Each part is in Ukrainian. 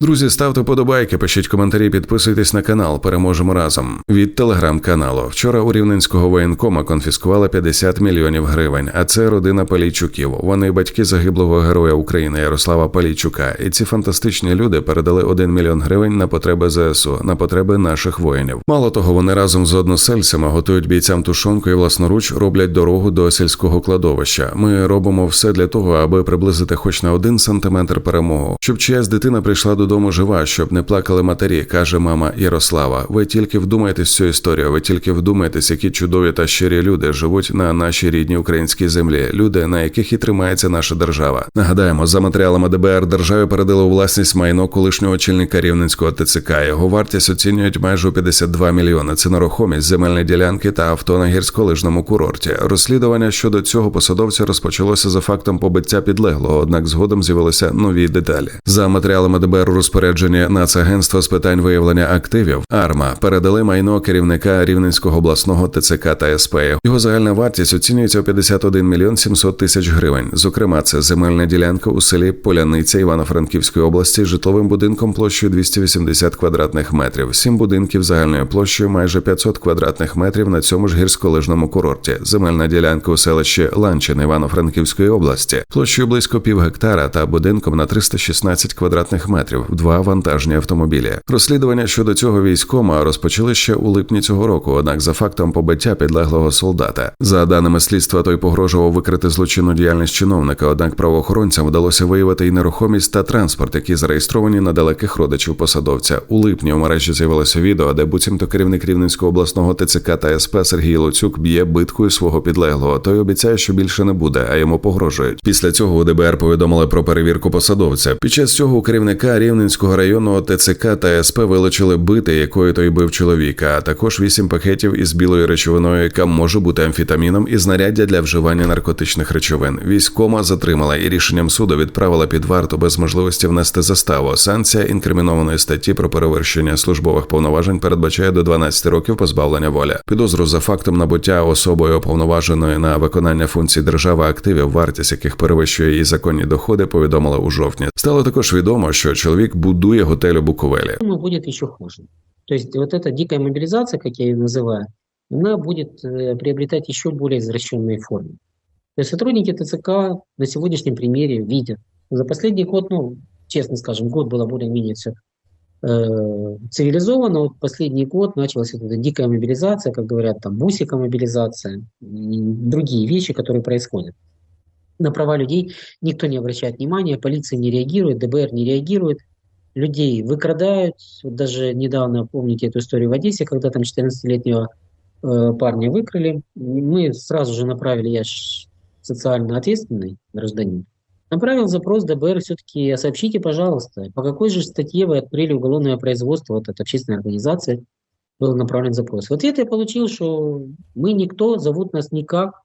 Друзі, ставте подобайки, пишіть коментарі, підписуйтесь на канал. Переможемо разом. Від телеграм-каналу. Вчора у рівненського воєнкома конфіскували 50 мільйонів гривень. А це родина Палійчуків. Вони батьки загиблого героя України Ярослава Палійчука. І ці фантастичні люди передали 1 мільйон гривень на потреби ЗСУ, на потреби наших воїнів. Мало того, вони разом з односельцями готують бійцям тушонку і власноруч роблять дорогу до сільського кладовища. Ми робимо все для того, аби приблизити хоч на один сантиметр перемогу, щоб чиясь дитина прийшла додому жива, щоб не плакали матері, каже мама Ярослава. Ви тільки вдумайтесь цю історію. Ви тільки вдумайтесь, які чудові та щирі люди живуть на нашій рідній українській землі. Люди, на яких і тримається наша держава. Нагадаємо, за матеріалами ДБР державі передали у власність майно колишнього очільника рівненського ТЦК. Його вартість оцінюють майже у 52 мільйони. Це нерухомість, земельні ділянки та авто на гірськолижному курорті. Розслідування щодо цього посадовця розпочалося за фактом побиття підлеглого, однак згодом з'явилися нові деталі. За матеріалами ДБР у розпорядженні Нацагентства з питань виявлення активів АРМА передали майно керівника Рівненського обласного ТЦК та СП. Його загальна вартість оцінюється у 51 мільйон 700 тисяч гривень. Зокрема, це земельна ділянка у селі Поляниця Івано-Франківської області з житловим будинком площею 280 квадратних метрів, сім будинків загальною площею майже 500 квадратних метрів на цьому ж гірськолижному курорті. Земельна ділянка у селищі Ланчин Івано-Франківської області, площею близько пів гектара та будинком на 316 квадратних метрів два вантажні автомобілі. Розслідування щодо цього військома розпочали ще у липні цього року. Однак, за фактом побиття підлеглого солдата, за даними слідства, той погрожував викрити злочинну діяльність чиновника. Однак правоохоронцям вдалося виявити і нерухомість та транспорт, які зареєстровані на далеких родичів посадовця. У липні у мережі з'явилося відео, де буцімто керівник Рівненського обласного ТЦК та СП Сергій Луцюк б'є биткою свого підлеглого. Той обіцяє, що більше не буде, а йому погрожують. Після цього у ДБР повідомили про перевірку посадовця. Під час цього у керівника Рівненського районного ТЦК та СП вилучили бити, якою той бив чоловіка, а також вісім пакетів із білою речовиною, яка може бути амфітаміном, і знаряддя для вживання наркотичних речовин. Військома затримала і рішенням суду відправила під варту без можливості внести заставу. Санкція інкримінованої статті про перевершення службових повноважень передбачає до 12 років позбавлення волі. Підозру за фактом набуття особою уповноваженої на виконання функцій держави активів, вартість яких перевищує її законні доходи, повідомили у жовтні. Стало також відомо, що чоловік будує готель у Буковелі. думаю, будет еще хуже. То есть вот эта дикая мобилизация, как я ее называю, она будет э, приобретать еще более извращенные формы. То сотрудники ТЦК на сегодняшнем примере видят. За последний год, ну, честно скажем, год было более-менее все цивилизованно. Вот последний год началась вот эта дикая мобилизация, как говорят, там, бусика мобилизация и другие вещи, которые происходят. На права людей никто не обращает внимания, полиция не реагирует, ДБР не реагирует людей выкрадают. Вот даже недавно, помните эту историю в Одессе, когда там 14-летнего э, парня выкрали. Мы сразу же направили, я ж социально ответственный гражданин, направил запрос ДБР все-таки, сообщите, пожалуйста, по какой же статье вы открыли уголовное производство вот от общественной организации, был направлен запрос. В ответ я получил, что мы никто, зовут нас никак,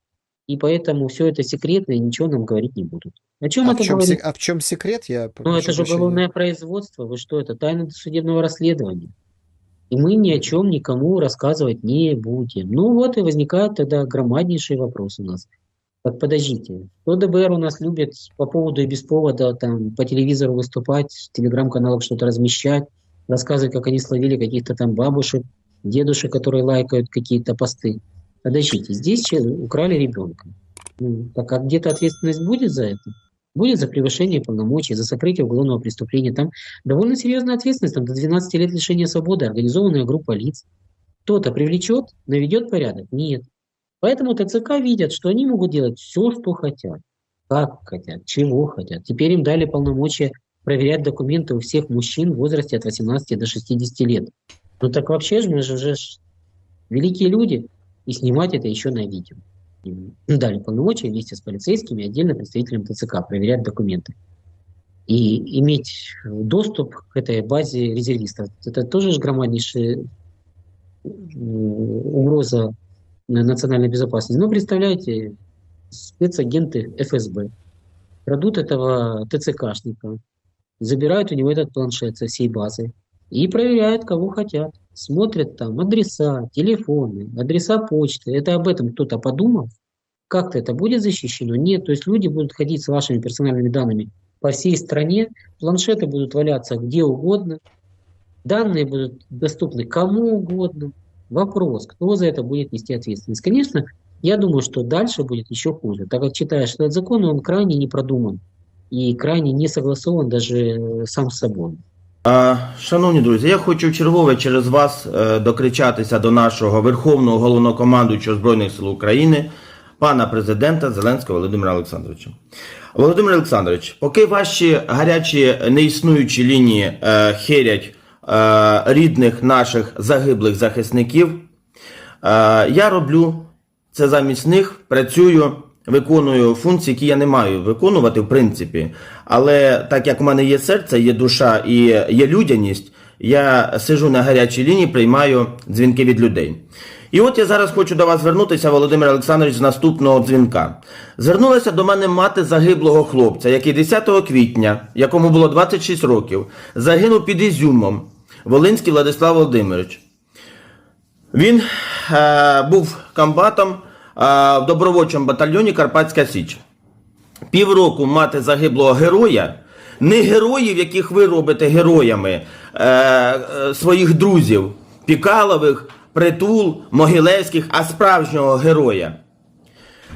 и поэтому все это секретно, и ничего нам говорить не будут. О чем А в, это чем, говорит? сек- а в чем секрет? Я Ну, это же уголовное производство. Вы что, это тайна судебного расследования. И мы ни о чем никому рассказывать не будем. Ну вот и возникает тогда громаднейший вопрос у нас. Так подождите, что ДБР у нас любит по поводу и без повода там по телевизору выступать, в телеграм-каналах что-то размещать, рассказывать, как они словили каких-то там бабушек, дедушек, которые лайкают какие-то посты. Подождите, здесь украли ребенка. Ну, так а где-то ответственность будет за это? Будет за превышение полномочий, за сокрытие уголовного преступления. Там довольно серьезная ответственность, там до 12 лет лишения свободы, организованная группа лиц. Кто-то привлечет, наведет порядок? Нет. Поэтому ТЦК видят, что они могут делать все, что хотят, как хотят, чего хотят. Теперь им дали полномочия проверять документы у всех мужчин в возрасте от 18 до 60 лет. Ну так вообще же мы же уже великие люди, и снимать это еще на видео. Им дали полномочия вместе с полицейскими, отдельно представителям ТЦК проверять документы. И иметь доступ к этой базе резервистов. Это тоже же громаднейшая угроза на- национальной безопасности. Ну, представляете, спецагенты ФСБ крадут этого ТЦКшника, забирают у него этот планшет со всей базы и проверяют, кого хотят. Смотрят там адреса, телефоны, адреса почты. Это об этом кто-то подумал? Как-то это будет защищено? Нет. То есть люди будут ходить с вашими персональными данными по всей стране, планшеты будут валяться где угодно, данные будут доступны кому угодно. Вопрос, кто за это будет нести ответственность? Конечно, я думаю, что дальше будет еще хуже, так как читаешь этот закон, он крайне не продуман и крайне не согласован даже э, сам с собой. Шановні друзі, я хочу чергове через вас е, докричатися до нашого Верховного головнокомандуючого Збройних сил України, пана президента Зеленського Володимира Олександровича. Володимир Олександрович, поки ваші гарячі неіснуючі лінії е, е, рідних наших загиблих захисників, е, я роблю це замість них, працюю, виконую функції, які я не маю виконувати, в принципі. Але так як в мене є серце, є душа і є людяність, я сижу на гарячій лінії, приймаю дзвінки від людей. І от я зараз хочу до вас звернутися, Володимир Олександрович, з наступного дзвінка. Звернулася до мене мати загиблого хлопця, який 10 квітня, якому було 26 років, загинув під Ізюмом, Волинський Владислав Володимирович. Він е, був комбатом в добровольчому батальйоні Карпатська Січ. Півроку мати загиблого героя, не героїв, яких ви робите героями е, е, своїх друзів, Пікалових, Притул, Могилевських, а справжнього героя.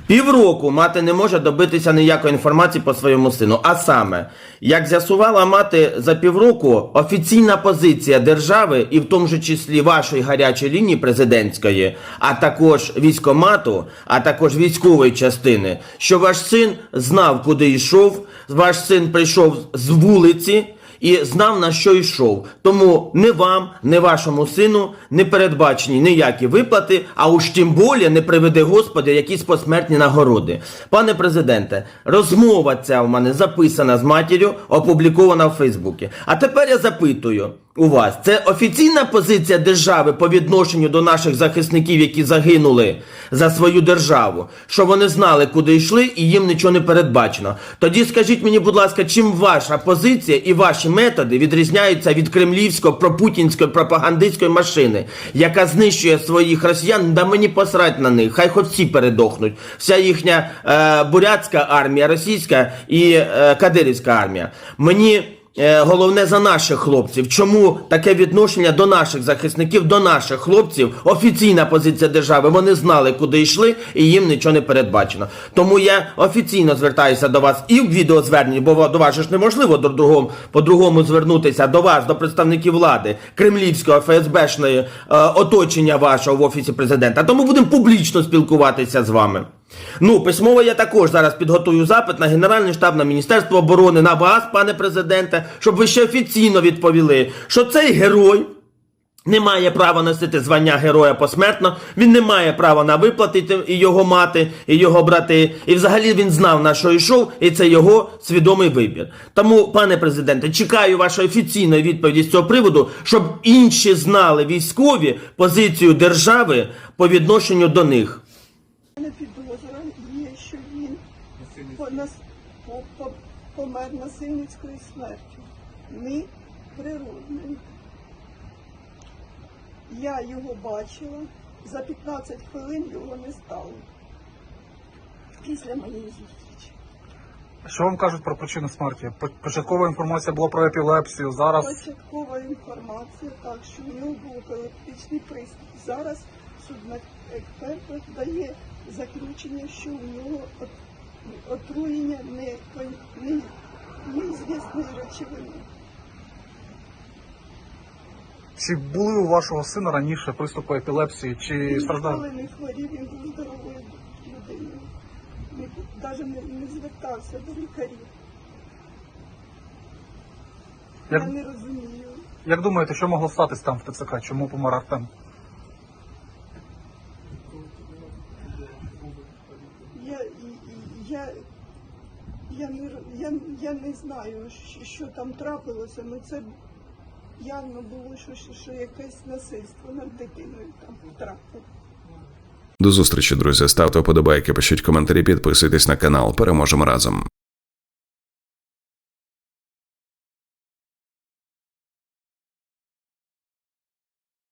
Півроку мати не може добитися ніякої інформації по своєму сину. А саме, як з'ясувала мати за півроку, офіційна позиція держави, і в тому же числі вашої гарячої лінії президентської, а також військомату, а також військової частини, що ваш син знав, куди йшов, ваш син прийшов з вулиці і знав на що йшов. Тому не вам, не вашому сину не передбачені ніякі виплати, а уж тим більше не приведе Господи якісь посмертні нагороди. Пане президенте, розмова ця в мене записана з матір'ю, опублікована в Фейсбуці. А тепер я запитую. У вас це офіційна позиція держави по відношенню до наших захисників, які загинули за свою державу, що вони знали, куди йшли, і їм нічого не передбачено. Тоді скажіть мені, будь ласка, чим ваша позиція і ваші методи відрізняються від кремлівської пропутінської пропагандистської машини, яка знищує своїх росіян, да мені посрать на них, хай хоч всі передохнуть. Вся їхня е, бурятська армія, російська і е, кадирівська армія. Мені. Е, Головне за наших хлопців. Чому таке відношення до наших захисників, до наших хлопців? Офіційна позиція держави. Вони знали, куди йшли, і їм нічого не передбачено. Тому я офіційно звертаюся до вас і в відеозверненні, бо до вас ж неможливо до другому, по-другому звернутися до вас, до представників влади, кремлівського ФСБшної е, оточення вашого в офісі президента. Тому будемо публічно спілкуватися з вами. Ну, письмово я також зараз підготую запит на Генеральний штаб, на Міністерство оборони, на вас, пане президенте, щоб ви ще офіційно відповіли, що цей герой не має права носити звання героя посмертно, він не має права на виплати і його мати, і його брати. І взагалі він знав, на що йшов, і це його свідомий вибір. Тому, пане президенте, чекаю вашої офіційної відповіді з цього приводу, щоб інші знали військові позицію держави по відношенню до них. мене підозра є, що він по, нас, по, по, помер насильницькою смертю. Не природною. Я його бачила, за 15 хвилин його не стало. Після моєї зустрічі. Що вам кажуть про причину смерті? Початкова інформація була про епілепсію. Зараз Початкова інформація, так, що в нього був епілептичний приступ. Зараз судна експерт дає заключення, що у нього отруєння не, не, неізвісної речовини. чи були у вашого сина раніше приступи епілепсії, чи Він страждав? ніколи не хворів, він був здоровою людиною. Навіть не, не звертався до лікарів. Як, Я не розумію. як думаєте, що могло статись там в ТЦК? Чому помер Артем? Я, і- і- я, я, не, р- я, я не знаю, що, там трапилося, але це явно було, що, що якесь насильство над дитиною там трапило. До зустрічі, друзі. Ставте вподобайки, пишіть коментарі, підписуйтесь на канал. Переможемо разом.